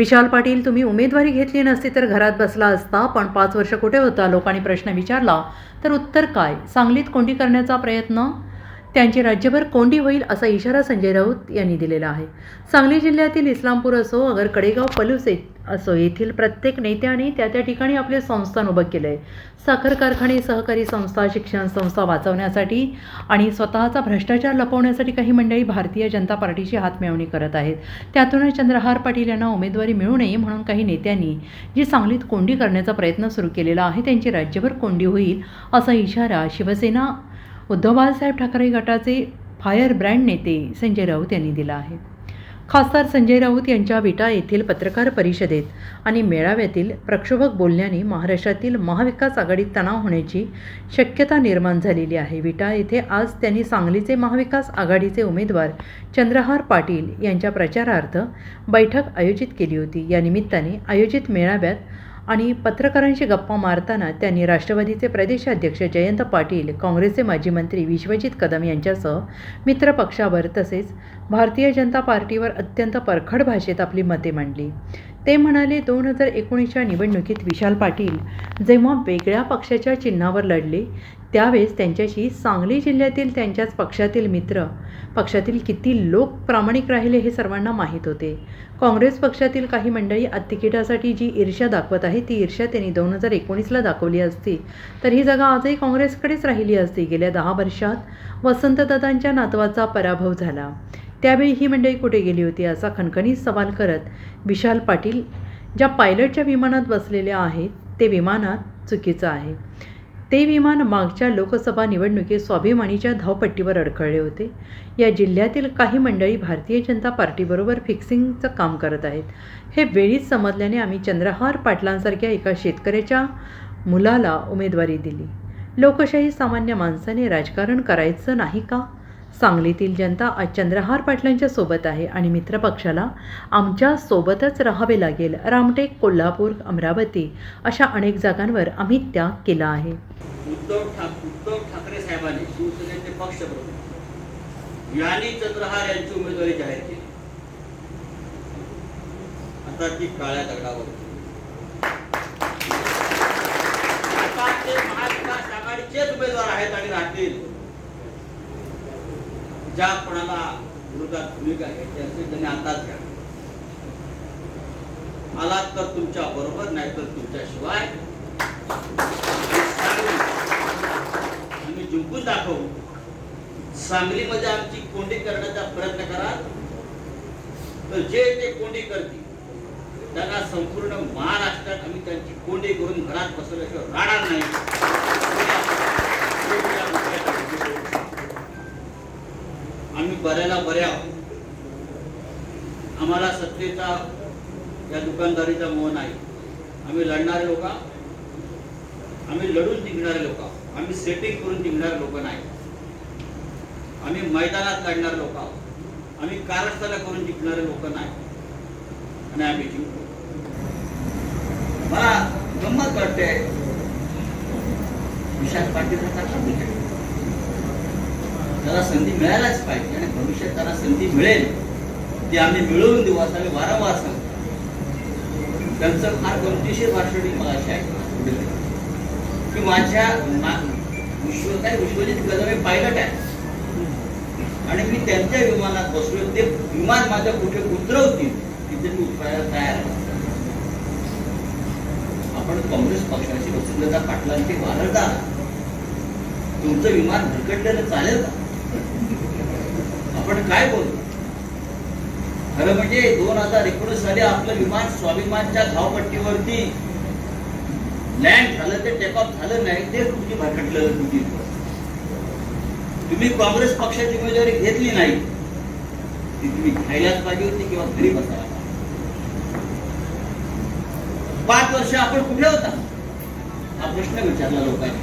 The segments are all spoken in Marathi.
विशाल पाटील तुम्ही उमेदवारी घेतली नसती तर घरात बसला असता पण पाच वर्ष कुठे होता? लोकांनी प्रश्न विचारला. तर उत्तर काय? सांगलीत कोंडी करण्याचा प्रयत्न? त्यांची राज्यभर कोंडी होईल असा इशारा संजय राऊत यांनी दिलेला आहे. सांगली जिल्ह्यातील इस्लामपूर असो अगर कडेगाव पलूस असो येथील प्रत्येक नेत्याने त्या त्या ठिकाणी आपले संस्थान उभं केलं आहे साखर कारखाने सहकारी संस्था शिक्षण संस्था वाचवण्यासाठी आणि स्वतःचा भ्रष्टाचार लपवण्यासाठी काही मंडळी भारतीय जनता पार्टीची हातमिळवणी करत आहेत. त्यातूनच चंद्रहार पाटील यांना उमेदवारी मिळू नये म्हणून काही नेत्यांनी जी सांगलीत कोंडी करण्याचा प्रयत्न सुरू केलेला आहे त्यांची राज्यभर कोंडी होईल असा इशारा शिवसेना उद्धव बाळासाहेब ठाकरे गटाचे फायर ब्रँड नेते संजय राऊत यांनी दिला आहे. खासदार संजय राऊत यांच्या विटा येथील पत्रकार परिषदेत आणि मेळाव्यातील प्रक्षोभक बोलण्याने महाराष्ट्रातील महाविकास आघाडीत तणाव होण्याची शक्यता निर्माण झालेली आहे. विटा येथे आज त्यांनी सांगलीचे महाविकास आघाडीचे उमेदवार चंद्रहार पाटील यांच्या प्रचारार्थ बैठक आयोजित केली होती. या निमित्ताने आयोजित मेळाव्यात आणि पत्रकारांशी गप्पा मारताना त्यांनी राष्ट्रवादीचे प्रदेशाध्यक्ष जयंत पाटील काँग्रेसचे माजी मंत्री विश्वजित कदम यांच्यासह मित्रपक्षावर तसेच भारतीय जनता पार्टीवर अत्यंत परखड भाषेत आपली मते मांडली. ते म्हणाले दोन हजार एकोणीसच्या निवडणुकीत विशाल पाटील जेव्हा वेगळ्या पक्षाच्या चिन्हावर लढले त्यावेळेस त्यांच्याशी सांगली जिल्ह्यातील त्यांच्याच पक्षातील मित्र पक्षातील किती लोक प्रामाणिक राहिले हे सर्वांना माहीत होते. काँग्रेस पक्षातील काही मंडळी तिकिटासाठी जी ईर्ष्या दाखवत आहे ती ईर्ष्या त्यांनी दोन हजार एकोणीसला दाखवली असती. तर ही जागा आजही काँग्रेसकडेच राहिली असती. गेल्या दहा वर्षात वसंतदादांच्या नातवाचा पराभव झाला. त्यावेळी ही मंडळी कुठे गेली होती असा खणखणीत सवाल करत विशाल पाटील ज्या पायलटच्या विमानात बसलेल्या आहेत ते विमानात चुकीचं आहे. ते विमान मागच्या लोकसभा निवडणुकीत स्वाभिमानीच्या धावपट्टीवर अडखळले होते. या जिल्ह्यातील काही मंडळी भारतीय जनता पार्टीबरोबर फिक्सिंगचं काम करत आहेत. हे वेळीच समजल्याने आम्ही चंद्रहार पाटलांसारख्या एका शेतकऱ्याच्या मुलाला उमेदवारी दिली. लोकशाही सामान्य माणसाने राजकारण करायचं नाही का? सांगलीतील जनता आज चंद्रहार पाटलांच्या सोबत आहे आणि मित्रपक्षाला आमच्या सोबतच राहावे लागेल. रामटेक कोल्हापूर अमरावती अशा अनेक जागांवर आम्ही त्याग केला आहे. उद्धव ठाक उद्धव ठाकरे साहेबांनी शिवसेनेचे पक्षप्रमुख यांनी चंद्रहार यांची उमेदवारी जाहीर केली. आता ती काळ्या दगडावर आता ते महाविकास आघाडीचेच उमेदवार आहेत आणि राहतील. ज्या कोणाला विरोधात भूमिका घ्यायची असेल त्यांनी आताच घ्या. आलात तर तुमच्या बरोबर नाही तर तुमच्या शिवाय आम्ही जिंकून दाखवू. सांगलीमध्ये आमची कोंडी करण्याचा प्रयत्न करा. तर जे ते कोंडी करतील त्यांना संपूर्ण महाराष्ट्रात आम्ही त्यांची कोंडी करून घरात बसवल्याशिवाय राहणार नाही. आम्ही बऱ्याला बऱ्या आहोत. आम्हाला सत्तेचा या दुकानदारीचा मोह नाही. आम्ही लढणारे लोक आम्ही लढून जिंकणारे लोक आहोत. आम्ही सेटिंग करून जिंकणारे लोक नाही. आम्ही मैदानात लढणारे लोक आहोत. आम्ही कारस्थाला करून जिंकणारे लोक नाही. आणि आम्ही जिंकू. मला गंमत वाटते. विशाल पाटील हा त्याला संधी मिळायलाच पाहिजे आणि भविष्यात त्याला संधी मिळेल ती आम्ही मिळवून देऊ असं आम्ही वारंवार सांगतो. त्यांचं फार गमतीशीर भाषण मला अशी आहे. की माझ्या विश्व काय विश्वजित कदम पायलट आहे आणि मी त्यांच्या विमानात बसलो ते विमान माझ्या कुठे उतरवतील तिथे मी उतरायला तयार आपण काँग्रेस पक्षाची वसुंधरा पाटलांची वारंदार तुमचं विमान भरकटलेलं चालेल का? आपण काय बोलतो खरं म्हणजे दोन हजार एकोणीस साली आपलं विमान स्वाभिमानच्या धावपट्टीवरती लँड झालं ते टेक ऑफ झालं नाही ते तुमची भरकटलं तुमची तुम्ही काँग्रेस पक्षाची उमेदवारी घेतली नाही ती तुम्ही घ्यायलाच पाहिजे होती किंवा घरी बसायला पाच वर्ष आपण कुठे होता? हा प्रश्न विचारला लोकांनी.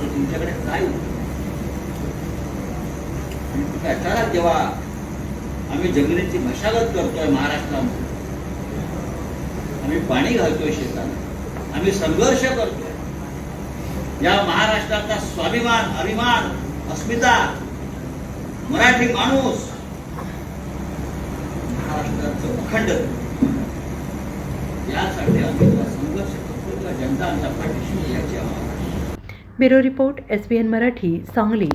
तर तुमच्याकडे काय होतं? कशाला जेव्हा आम्ही जमिनीची मशागत करतोय महाराष्ट्रामध्ये आम्ही पाणी घालतोय शेतात आम्ही संघर्ष करतोय. या महाराष्ट्राचा स्वाभिमान अभिमान अस्मिता मराठी माणूस महाराष्ट्राचं अखंड. यासाठी आम्ही संघर्ष करतो जनता आमच्या पाठीशी याची आम्हाला bureau report S B N Marathi Sangli.